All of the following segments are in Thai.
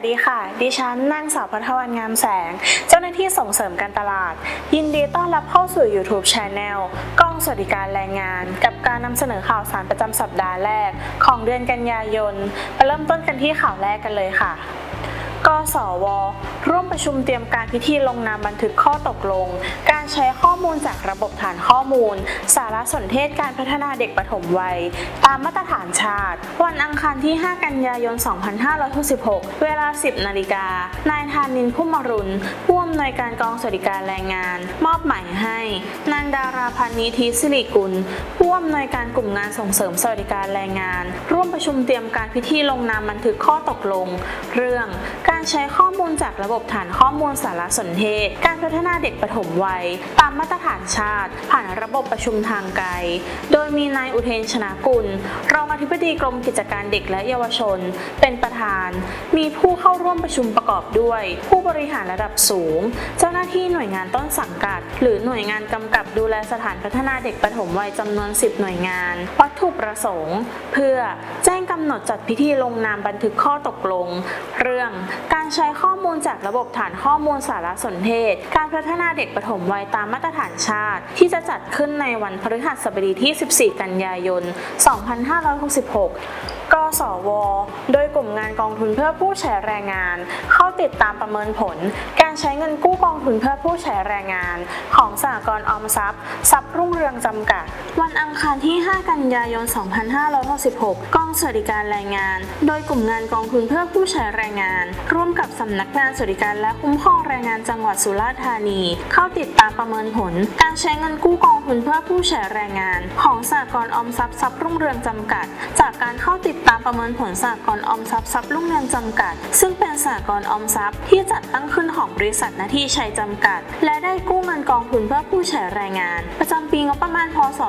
วัสดีค่ะ ดิฉันนางสาวพัทวันงามแสง เจ้าหน้าที่ส่งเสริมการตลาด ยินดีต้อนรับเข้าสู่ YouTube Channel กล้องสวัสดิการแรงงาน กับการนำเสนอข่าวสารประจำสัปดาห์แรก ของเดือนกันยายน ไปเริ่มต้นกันที่ข่าวแรกกันเลยค่ะ กสว ร่วมประชุมเตรียมการพิธีลงนามบันทึกข้อตกลง การใช้ข้อมูลจากระบบฐานข้อมูล สารสนเทศการพัฒนาเด็กปฐมวัย ตามมาตรฐานชาติ วันอังคารที่ 5 กันยายน 2566 เวลา 10 นาฬิกา นายธานินพุ่มรุณผู้อำนวยการกองสวัสดิการแรงงาน มอบหมายให้ นางดาราพันนิธิสิริกุลผู้อำนวยการกลุ่มงานส่งเสริมสวัสดิการแรงงาน ร่วมประชุมเตรียมการพิธีลงนามบันทึกข้อตกลง เรื่องการการใช้ข้อมูลจากระบบฐานข้อมูลสารสนเทศ การพัฒนาเด็กปฐมวัย ตามมาตรฐานชาติ ผ่านระบบประชุมทางไกล โดยมีนายอุเทนชนะกุล รองอธิบดีกรมกิจการเด็กและเยาวชน เป็นประธาน มีผู้เข้าร่วมประชุมประกอบด้วย ผู้บริหารระดับสูง เจ้าหน้าที่หน่วยงานต้นสังกัด หรือหน่วยงานกำกับดูแลสถานพัฒนาเด็กปฐมวัยจำนวน 10 หน่วยงาน วัตถุประสงค์ เพื่อแจ้งกำหนดจัดพิธีลงนามบันทึกข้อตกลง เรื่อง การใช้ข้อมูลจากระบบฐานข้อมูลสารสนเทศ การพัฒนาเด็กปฐมวัยตามมาตรฐานชาติ ที่จะจัดขึ้นในวันพฤหัสบดีที่ 14 กันยายน 2566 กสว โดยกลุ่มงานกองทุนเพื่อผู้ใช้แรงงาน เข้าติดตามประเมินผล การใช้เงินกู้กองทุนเพื่อผู้ใช้แรงงาน ของสหกรณ์ออมทรัพย์ทรัพย์รุ่งเรืองจำกัด วันอังคารที่ 5 กันยายน 2566 กองสวัสดิการแรงงาน โดยกลุ่มงานกองทุนเพื่อผู้ใช้แรงงาน ร่วมกับสำนักงานสวัสดิการและคุ้มครองแรงงานจังหวัดสุราษฎร์ธานี เข้าติดตามประเมินผล การใช้เงินกู้กองทุนเพื่อผู้ใช้แรงงาน ของสหกรณ์ออมทรัพย์ทรัพย์รุ่งเรืองจำกัด จากการเข้าติดตามประเมินผลสหกรณ์ออมทรัพย์ทรัพย์รุ่งเรืองจำกัด ซึ่งเป็นสหกรณ์ออมทรัพย์ที่จัดตั้งขึ้นของบริษัทนาที่ชัยจำกัด และได้กู้เงินกองทุนเพื่อผู้ใช้แรงงาน ประจำปีงบประมาณพศ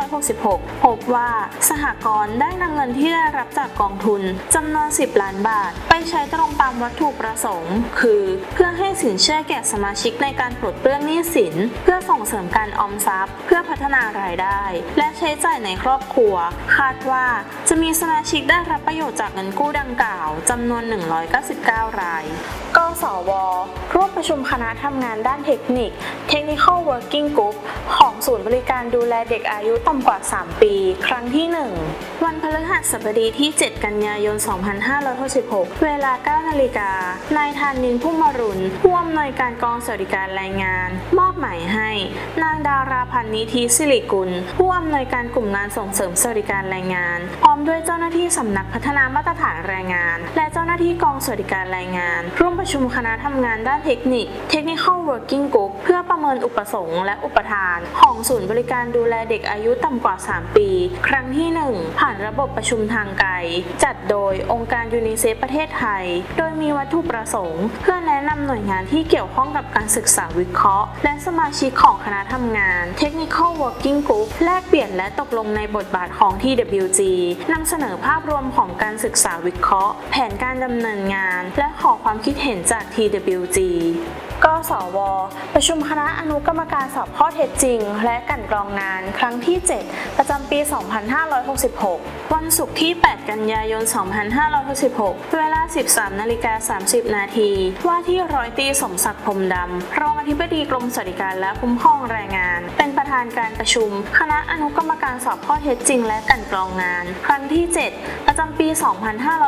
2566 พบว่าสหกรณ์ได้นำเงินที่ได้รับจากกองทุนจำนวน 10 ล้านบาท ไปใช้ตรงตามวัตถุประสงค์ คือเพื่อให้สินเชื่อแก่สมาชิกในการปลดเปลื้องหนี้สิน เพื่อส่งเสริมการออมทรัพย์ เพื่อพัฒนารายได้ และใช้จ่ายในครอบครัว คาดว่าจะมีสมาชิกได้รับประโยชน์จากเงินกู้ดังกล่าวจำนวน 199 ราย กสวร่ว ประชุมคณะทำงานด้านเทคนิค Technical Working Group ของศูนย์บริการดูแลเด็กอายุต่ำกว่า 3 ปี ครั้งที่ 1 วันพฤหัสบดีที่ 7 กันยายน 2566 เวลา 9 นาฬิกา นายธานินพุ่มรุณผู้อำนวยการกองสวัสดิการแรงงาน มอบหมายให้ นางดาราพันนิธิสิริกุล ผู้อำนวยการกลุ่มงานส่งเสริมสวัสดิการแรงงาน พร้อมด้วยเจ้าหน้าที่สำนักพัฒนามาตรฐานแรงงาน และเจ้าหน้าที่กองสวัสดิการแรงงาน ร่วมประชุมคณะทำงานด้านเทคนิค Technical Working Group เพื่อประเมินอุปสงค์และอุปทาน ของศูนย์บริการดูแลเด็กอายุต่ำกว่า 3 ปี ครั้งที่ 1 ผ่านระบบประชุมทางไกล จัดโดยองค์การยูนิเซฟประเทศไทย โดยมีวัตถุประสงค์ เพื่อแนะนำหน่วยงานที่เกี่ยวข้องกับการศึกษาวิเคราะห์ และสมาชิกของคณะทำงาน Technical Working Group แลกเปลี่ยนและตกลงในบทบาทของ TWG นำเสนอภาพรวมของการศึกษาวิเคราะห์ แผนการดำเนินงาน และขอความคิดเห็นจาก TWG day. กสว ประชุมคณะอนุกรรมการสอบข้อเท็จจริง และกันกรองงานครั้งที่ 7 ประจำปี 2566 วันศุกร์ที่ 8 กันยายน 2566 เวลา 13นาฬิกา30 นาทีว่าที่ร้อยตีสมศักดิ์พรมดำ รองอธิบดีกรมสวัสดิการและคุ้มครองแรงงาน เป็นประธานการประชุม คณะอนุกรรมการสอบข้อเท็จจริง และกันกรองงาน ครั้งที่ 7 ประจำปี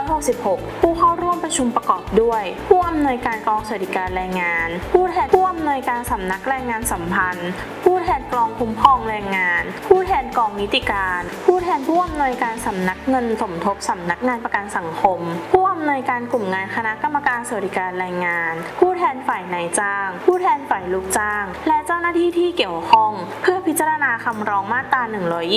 2566 ผู้เข้าร่วมประชุมประกอบด้วย ผู้อำนวยการกองสวัสดิการแรงงานผู้แทนผู้อำนวยการสำนักแรงงานสัมพันธ์ ผู้แทนกองคุ้มครองแรงงาน ผู้แทนกองนิติการ ผู้แทนผู้อำนวยการสำนักเงินสมทบสำนักงานประกันสังคม ผู้อำนวยการกลุ่มงานคณะกรรมการสวัสดิการแรงงาน ผู้แทนฝ่ายนายจ้าง ผู้แทนฝ่ายลูกจ้าง และเจ้าหน้าที่ที่เกี่ยวข้อง เพื่อพิจารณาคำร้องมาตรา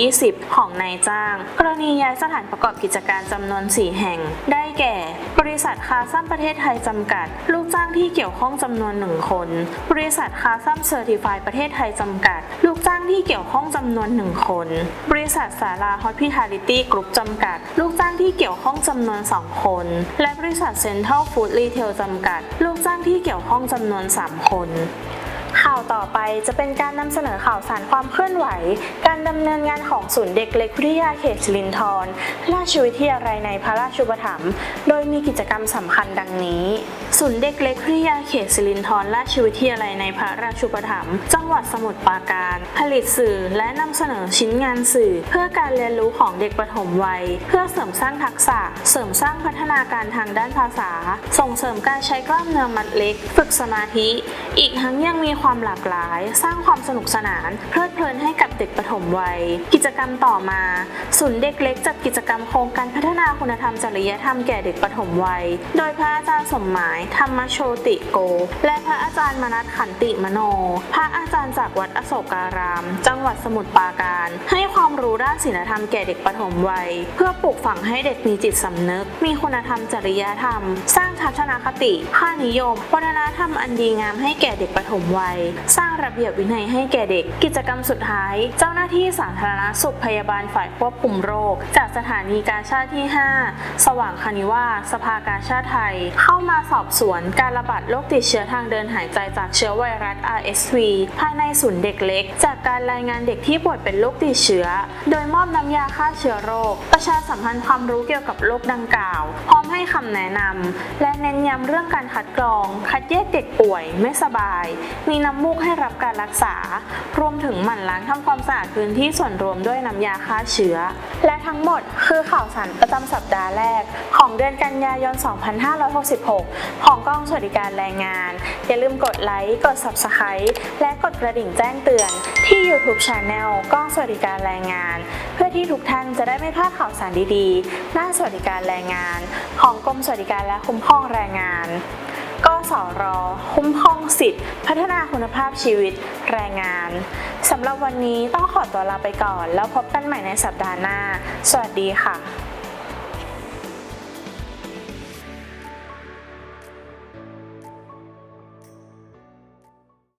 120 ของนายจ้าง กรณีย้ายสถานประกอบกิจการจำนวน 4 แห่ง ได้แก่ บริษัทคาซัมประเทศไทยจำกัด ลูกจ้างที่เกี่ยวข้องจำนวน1 คน บริษัทคาซัมเซอร์ติฟายประเทศไทยจำกัด ลูกจ้างที่เกี่ยวข้องจำนวน 1 คน บริษัทสาราฮอ s พิทาลิตี้กรุ๊ปจำกัด ลูกจ้างที่เกี่ยวข้องจำนวน 2 คน และบริษัทเซ็นทรัลฟู้ดรีเทลจำกัด ลูกจ้างที่เกี่ยวข้องจำนวน 3 คนข่าวต่อไปจะเป็นการนำเสนอข่าวสารความเคลื่อนไหว การดำเนินงานของศูนย์เด็กเล็กวิทยาเขตสิรินธรราชวิทยาลัยในพระราชูปถัมภ์โดยมีกิจกรรมสำคัญดังนี้ ศูนย์เด็กเล็กวิยาเขตสิรินธรราชวิทยาลัยในพระราชูปถัมภ์จังหวัดสมุทรปราการ ผลิตสื่อและนำเสนอชิ้นงานสื่อ เพื่อการเรียนรู้ของเด็กประถมวัย เพื่อเสริมสร้างทักษะ เสริมสร้างพัฒนาการทางด้านภาษา ส่งเสริมการใช้กล้ามเนื้อมัดเล็ก ฝึกสมาธิ อีกทั้งยังมีความหลากหลาย สร้างความสนุกสนาน เพลิดเพลินให้กับเด็กประถมวัย กิจกรรมต่อมาศูนย์เด็กเล็กจัดกิจกรรมโครงการพัฒนาคุณธรรมจริยธรรมแก่เด็กประถมวัย โดยพระอาจารย์สมหมายธรรมโชติโก และพระอาจารย์มนัสขันติมโน พระอาจารย์จากวัดอโศการาม จังหวัดสมุทรปราการ ให้ความรู้ด้านศีลธรรมแก่เด็กประถมวัย เพื่อปลูกฝังให้เด็กมีจิตสำนึก มีคุณธรรมจริยธรรม สร้างทัศนคติค่านิยมวัฒนธรรมอันดีงามให้แก่เด็กประถมวัย สร้างระเบียบวินัยให้แก่เด็ก กิจกรรมสุดท้าย เจ้าหน้าที่สาธารณสุขพยาบาลฝ่ายควบคุมโรค จากสถานีการชาติที่ 5 สว่างคณิวาสภากาชาติไทย เข้ามาสอบสวนการระบาดโรคติดเชื้อทางเดินหายใจจากเชื้อไวรัส RSV ภายในศูนย์เด็กเล็ก จากการรายงานเด็กที่ป่วยเป็นโรคติดเชื้อ โดยมอบน้ำยาฆ่าเชื้อโรค ประชาสัมพันธ์ความรู้เกี่ยวกับโรคดังกล่าว พร้อมให้คำแนะนำและเน้นย้ำเรื่องการคัดกรอง คัดแยกเด็กป่วย ไม่สบาย มีน้ำมูกให้รับการรักษา รวมถึงหมั่นล้างทำความสะอาดพื้นที่ส่วนรวมด้วยน้ำยาฆ่าเชื้อ และทั้งหมดคือข่าวสารประจำสัปดาห์แรก ของเดือนกันยายน 2566ของกองสวัสดิการแรงงาน อย่าลืมกดไลค์ กด Subscribe และกดกระดิ่งแจ้งเตือนที่ YouTube Channel กองสวัสดิการแรงงาน เพื่อที่ทุกท่านจะได้ไม่พลาดข่าวสารดีๆด้าสวัสดิการแรงงาน ของกรมสวัสดิการและคุ้มครองแรงงานกสรคุ้มครองสิทธิพัฒนาคุณภาพชีวิตแรงงานสำหรับวันนี้ต้องขอตัวลาไปก่อน แล้วพบกันใหม่ในสัปดาห์หน้า สวัสดีค่ะ